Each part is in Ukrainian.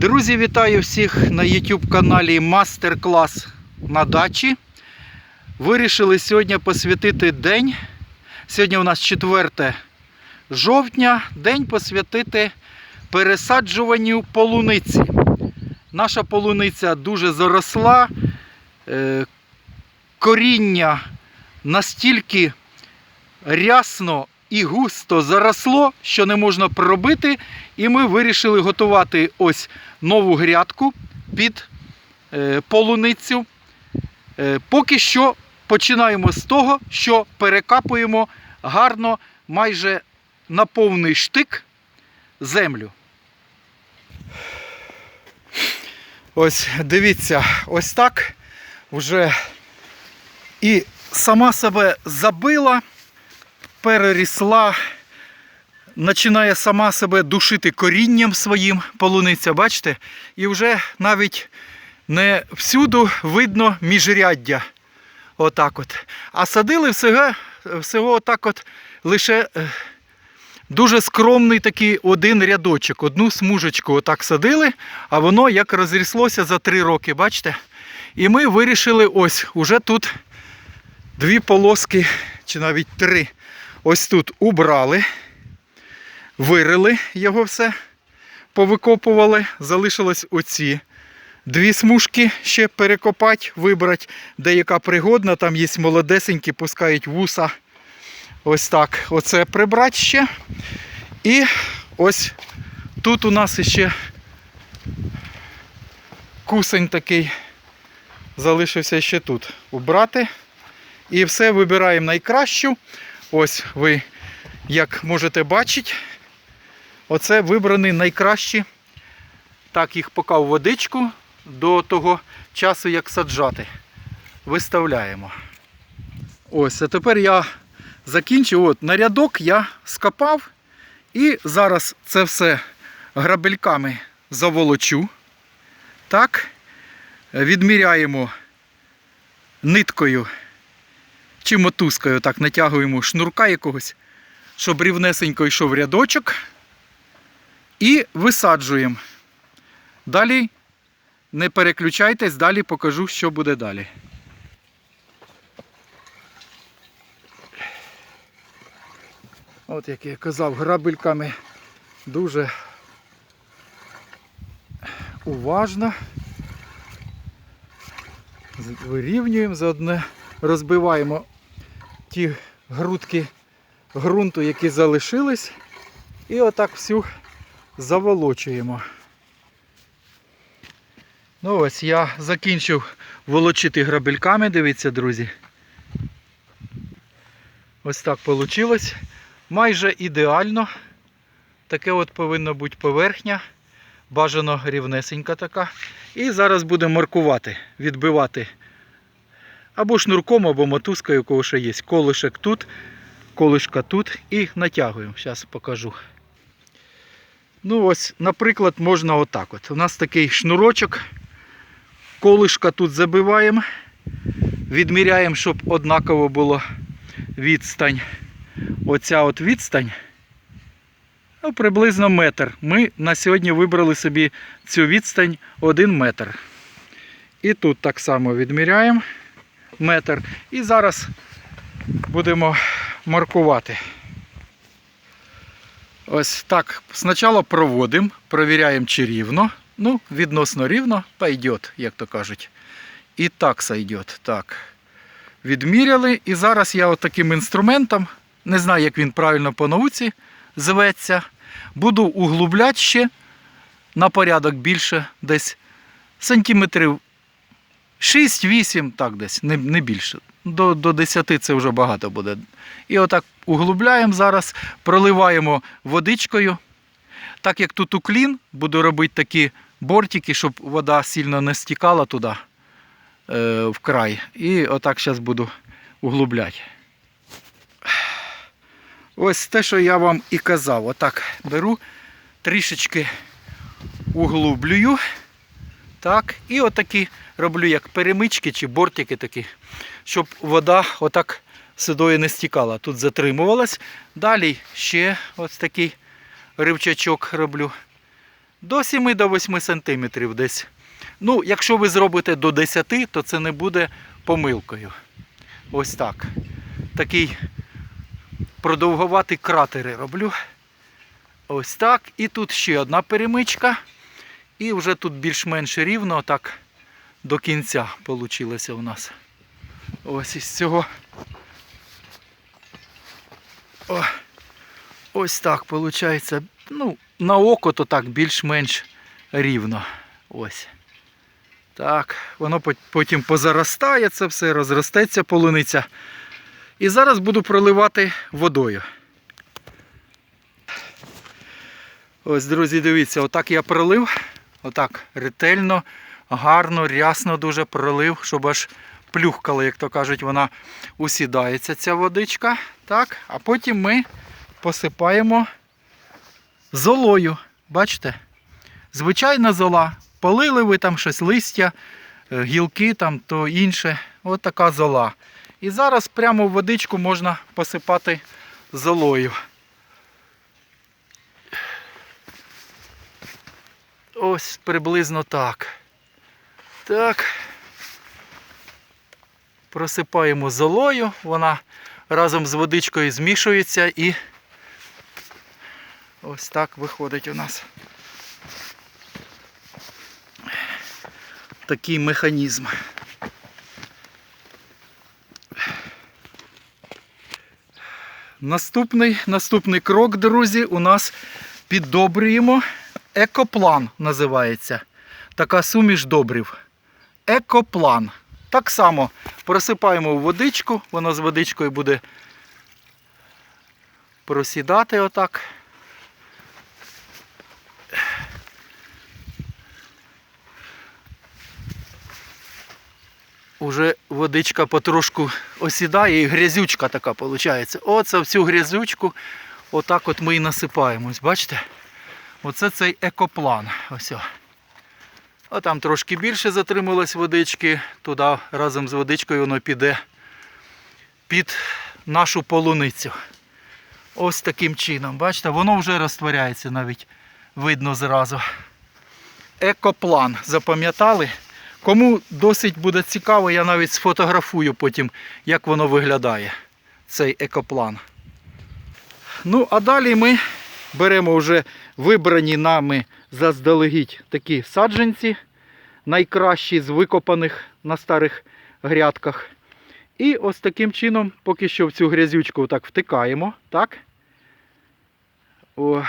Друзі, вітаю всіх на YouTube каналі Мастер-клас на дачі. Вирішили сьогодні посвятити день. Сьогодні у нас 4 жовтня, день посвятити пересаджуванню полуниці. Наша полуниця дуже заросла, е, коріння настільки рясно і густо заросло, що не можна пробити. І ми вирішили готувати ось нову грядку під е, полуницю. Е, поки що починаємо з того, що перекапуємо гарно майже на повний штик землю. Ось дивіться, ось так вже і сама себе забила, перерісла, починає сама себе душити корінням своїм полуниця, бачите? І вже навіть не всюду видно міжряддя. Отак от. А садили всього, всього отак от лише е, дуже скромний такий один рядочок, одну смужечку отак садили, а воно як розріслося за три роки, бачите? І ми вирішили ось, уже тут дві полоски, чи навіть три. Ось тут убрали, вирили його все, повикопували, залишилось оці. Дві смужки ще перекопати, вибрати, де яка пригодна, там є молодесенькі, пускають вуса. Ось так. Оце прибрати ще. І ось тут у нас ще кусень такий залишився ще тут. Убрати. І все вибираємо найкращу. Ось ви, як можете бачити, оце вибрані найкращі. Так, їх поки в водичку до того часу, як саджати. Виставляємо. Ось, а тепер я закінчив. От, на рядок я скопав і зараз це все грабельками заволочу. Так, відміряємо ниткою чи мотузкою, так, натягуємо шнурка якогось, щоб рівнесенько йшов рядочок. І висаджуємо. Далі не переключайтесь, далі покажу, що буде далі. От як я казав, грабельками дуже уважно. Вирівнюємо заодно, розбиваємо ті грудки ґрунту, які залишились, і отак всю заволочуємо. Ну ось я закінчив волочити грабельками, дивіться, друзі. Ось так вийшло. Майже ідеально. Таке от повинна бути поверхня. Бажано рівнесенька така. І зараз будемо маркувати, відбивати або шнурком, або мотузкою, у кого ще є. Колишек тут, колишка тут і натягуємо. Зараз покажу. Ну ось, наприклад, можна отак. от. У нас такий шнурочок. Колишка тут забиваємо. Відміряємо, щоб однаково було відстань. Оця от відстань. Ну, приблизно метр. Ми на сьогодні вибрали собі цю відстань 1 метр. І тут так само відміряємо метр. І зараз будемо маркувати. Ось так. Спочатку проводимо, провіряємо, чи рівно. Ну, відносно рівно, пойдет, як то кажуть. І так сойдет. Так. Відміряли. І зараз я от таким інструментом, не знаю, як він правильно по науці зветься, буду углубляти ще на порядок більше, десь сантиметрів 6-8, так десь, не, не більше. До, до 10 це вже багато буде. І отак углубляємо зараз, проливаємо водичкою. Так як тут уклін, буду робити такі бортики, щоб вода сильно не стікала туди е, в край. І отак зараз буду углубляти. Ось те, що я вам і казав. Отак беру, трішечки углублюю. Так, і отакі роблю як перемички чи бортики такі, щоб вода отак сюди не стікала. Тут затримувалась. Далі ще ось такий ривчачок роблю. До 7 до 8 сантиметрів десь. Ну, якщо ви зробите до 10, то це не буде помилкою. Ось так. Такий продовгуватий кратери роблю. Ось так. І тут ще одна перемичка. І вже тут більш-менш рівно так до кінця вийшло у нас. Ось із цього. О, ось так виходить. Ну, на око то так більш-менш рівно. Ось. Так, воно потім позаростає це все, розростеться полуниця. І зараз буду проливати водою. Ось, друзі, дивіться, отак я пролив. Отак ретельно, гарно, рясно дуже пролив, щоб аж плюхкала, як то кажуть, вона усідається ця водичка. Так, а потім ми посипаємо золою. Бачите? Звичайна зола. Полили ви там щось листя, е, гілки там, то інше. От така зола. І зараз прямо в водичку можна посипати золою. Ось приблизно так. Так. Просипаємо золою, вона разом з водичкою змішується і ось так виходить у нас. Такий механізм. Наступний, наступний крок, друзі, у нас піддобрюємо. Екоплан називається. Така суміш добрив. Екоплан. Так само просипаємо в водичку, воно з водичкою буде просідати отак. Уже водичка потрошку осідає і грязючка така виходить. Оце всю грязючку отак от ми і насипаємо. Ось Бачите? Оце цей екоплан. Ось. А там трошки більше затрималось водички, туди разом з водичкою воно піде під нашу полуницю. Ось таким чином. Бачите, воно вже розтворяється навіть видно зразу. Екоплан. Запам'ятали? Кому досить буде цікаво, я навіть сфотографую потім, як воно виглядає, цей екоплан. Ну, а далі ми беремо вже вибрані нами заздалегідь такі саджанці, найкращі з викопаних на старих грядках. І ось таким чином, поки що в цю грязючку так втикаємо. Так? О.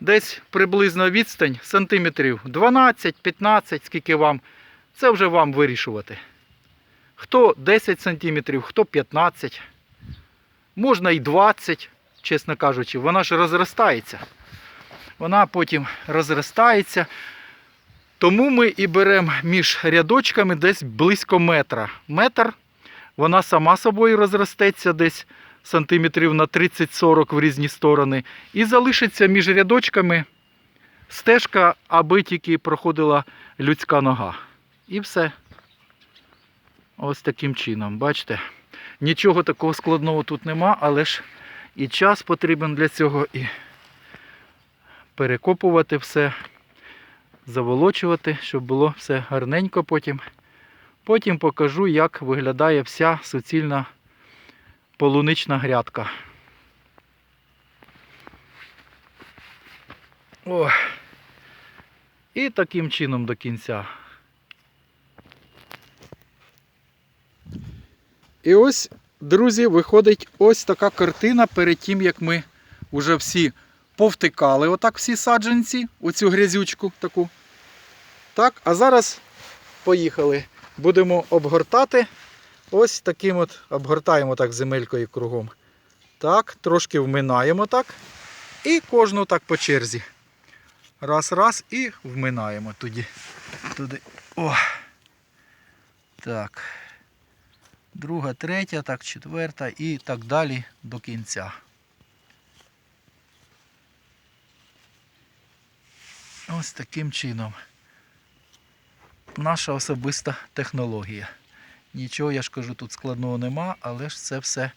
Десь приблизно відстань сантиметрів 12-15, скільки вам. Це вже вам вирішувати. Хто 10 сантиметрів, хто 15. Можна і 20, чесно кажучи, вона ж розростається. Вона потім розростається. Тому ми і беремо між рядочками десь близько метра. Метр, вона сама собою розростеться десь сантиметрів на 30-40 в різні сторони. І залишиться між рядочками стежка, аби тільки проходила людська нога. І все. Ось таким чином, бачите? Нічого такого складного тут нема, але ж і час потрібен для цього, і перекопувати все, заволочувати, щоб було все гарненько потім. Потім покажу, як виглядає вся суцільна полунична грядка. О. І таким чином до кінця. І ось, друзі, виходить ось така картина перед тим, як ми вже всі повтикали отак всі саджанці, оцю грязючку таку. Так, а зараз поїхали. Будемо обгортати. Ось таким от обгортаємо так земелькою кругом. Так, трошки вминаємо так. І кожну так по черзі. Раз, раз і вминаємо туди. туди. О. Так. Друга, третя, так, четверта і так далі до кінця. Ось таким чином. Наша особиста технологія. Нічого, я ж кажу, тут складного нема, але ж це все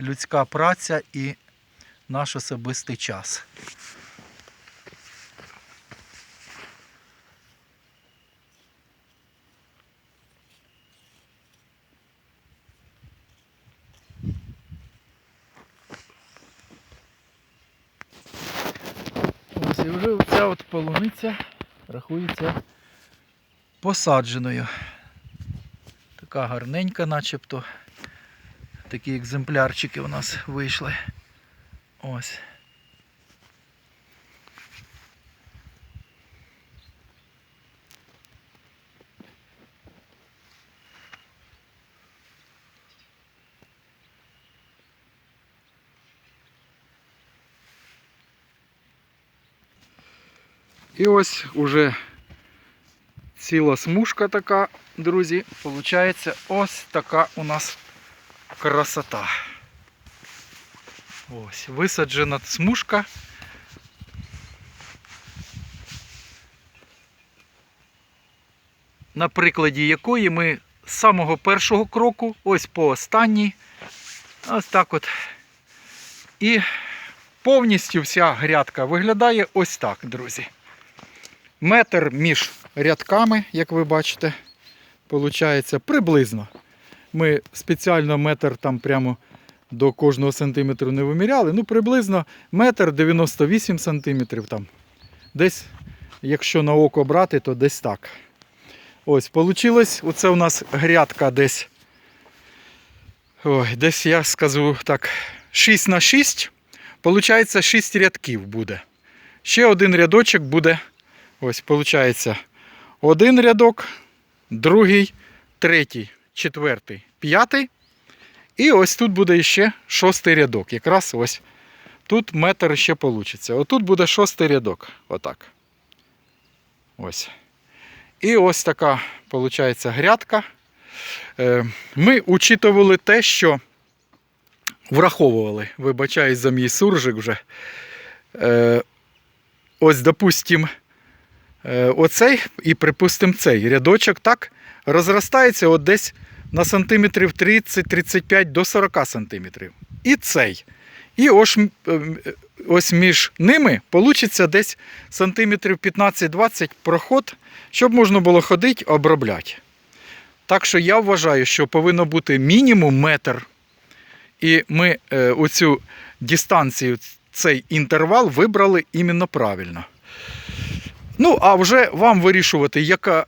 людська праця і наш особистий час. Ось ця от полуниця рахується посадженою. Така гарненька, начебто. Такі екземплярчики у нас вийшли. Ось. І ось уже ціла смужка така, друзі. Получається ось така у нас красота. Ось, висаджена смужка. На прикладі якої ми з самого першого кроку, ось по останній, ось так от. І повністю вся грядка виглядає ось так, друзі. Метр між рядками, як ви бачите, получається приблизно. Ми спеціально метр там прямо до кожного сантиметру не виміряли. Ну, приблизно метр 98 сантиметрів там. Десь, якщо на око брати, то десь так. Ось, получилось. Оце у нас грядка десь. Ой, десь я скажу так, 6 на 6. Получається 6 рядків буде. Ще один рядочок буде. Ось, виходить, один рядок, другий, третій, четвертий, п'ятий. І ось тут буде ще шостий рядок. Якраз ось тут метр ще вийде. Отут буде шостий рядок. Отак. Ось. І ось така, виходить, грядка. Е, Ми учитували те, що враховували, вибачаюсь за мій суржик вже. Е, Ось, допустим, оцей і, припустимо, цей рядочок так розростається от десь на сантиметрів 30-35 до 40 сантиметрів. І цей. І ось, е, ось між ними вийде десь сантиметрів 15-20 проход, щоб можна було ходити, обробляти. Так що я вважаю, що повинно бути мінімум метр. І ми е, оцю дистанцію, цей інтервал вибрали іменно правильно. Ну, а вже вам вирішувати, яка,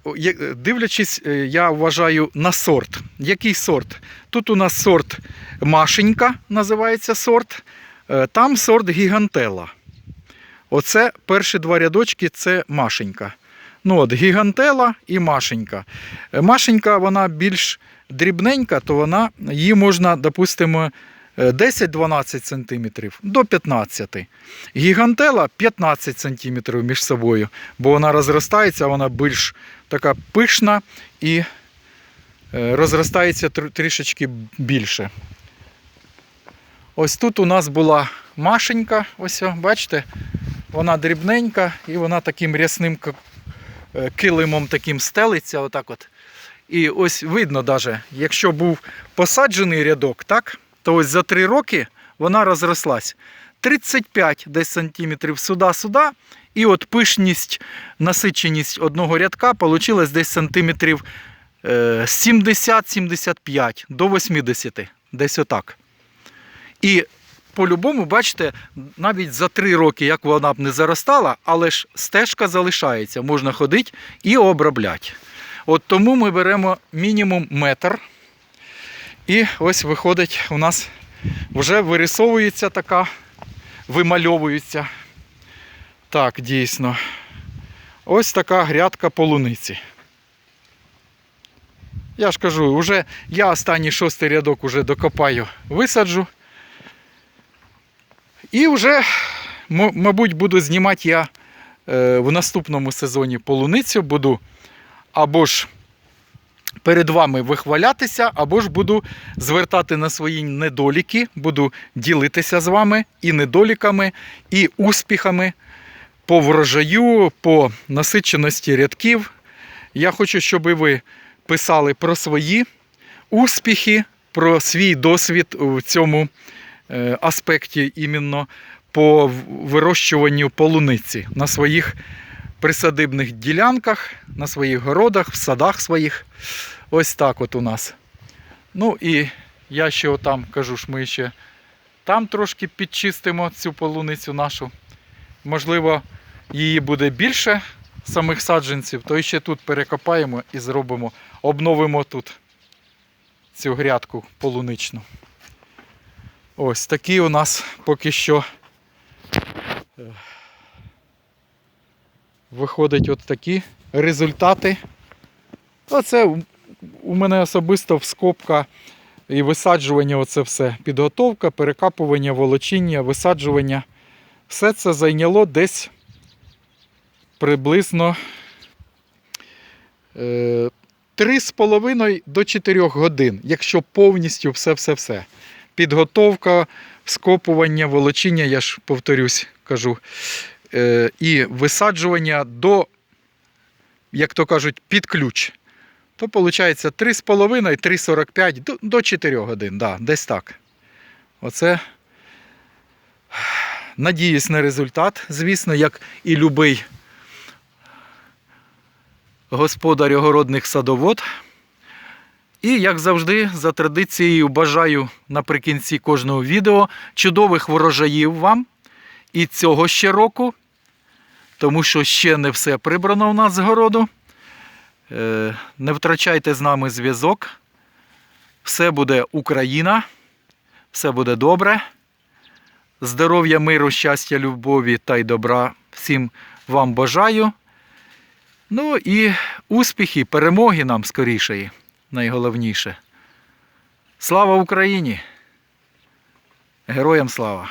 дивлячись, е, я вважаю, на сорт. Який сорт? Тут у нас сорт Машенька, називається сорт. е, Там сорт Гігантела. Оце перші два рядочки це Машенька. Ну от, Гігантела і Машенька. Е, Машенька, вона більш дрібненька, то вона, її можна, допустимо, 10-12 см до 15 Гігантела 15 см між собою, бо вона розростається, вона більш така пишна і е, розростається трішечки більше. Ось тут у нас була Машенька, ось, бачите, вона дрібненька і вона таким рясним е, килимом таким стелиться. Отак от. І ось видно, даже, якщо був посаджений рядок, так, то ось за 3 роки вона розрослась. 35 десь сантиметрів сюди-сюди. І от пишність, насиченість одного рядка вийшла десь сантиметрів е, 70-75 до 80. Десь отак. І по-любому, бачите, навіть за 3 роки, як вона б не заростала, але ж стежка залишається, можна ходити і обробляти. От тому ми беремо мінімум метр. І ось виходить, у нас вже вирисовується така, вимальовується. Так, дійсно. Ось така грядка полуниці. Я ж кажу, вже я останній шостий рядок уже докопаю, висаджу. І вже, мабуть, буду знімати я е, в наступному сезоні полуницю. Буду або ж перед вами вихвалятися, або ж буду звертати на свої недоліки, буду ділитися з вами і недоліками, і успіхами по врожаю, по насиченості рядків. Я хочу, щоб ви писали про свої успіхи, про свій досвід у цьому е, аспекті іменно по вирощуванню полуниці на своїх присадибних ділянках, на своїх городах, в садах своїх. Ось так от у нас. Ну і я ще отам кажу ж, ми ще там трошки підчистимо цю полуницю нашу. Можливо, її буде більше самих саджанців, то ще тут перекопаємо і зробимо, обновимо тут цю грядку полуничну. Ось такі у нас поки що е, виходять от такі результати. Оце у- мене особисто вскопка і висаджування, оце все. Підготовка, перекапування, волочіння, висаджування. Все це зайняло десь приблизно е, 3,5 до 4 годин, якщо повністю все-все-все. Підготовка, скопування, волочіння, я ж повторюсь, кажу, е, і висаджування до, як то кажуть, під ключ. То виходить 3,5, 3,45 до, до 4 годин. Да, десь так. Оце. Надіюсь на результат, звісно, як і любий господар огородних садовод. І, як завжди, за традицією бажаю наприкінці кожного відео чудових врожаїв вам і цього ще року, тому що ще не все прибрано у нас з городу. Е, Не втрачайте з нами зв'язок. Все буде Україна, все буде добре. Здоров'я, миру, щастя, любові та й добра всім вам бажаю. Ну і успіхи, перемоги нам скорішої, найголовніше. Слава Україні! Героям слава!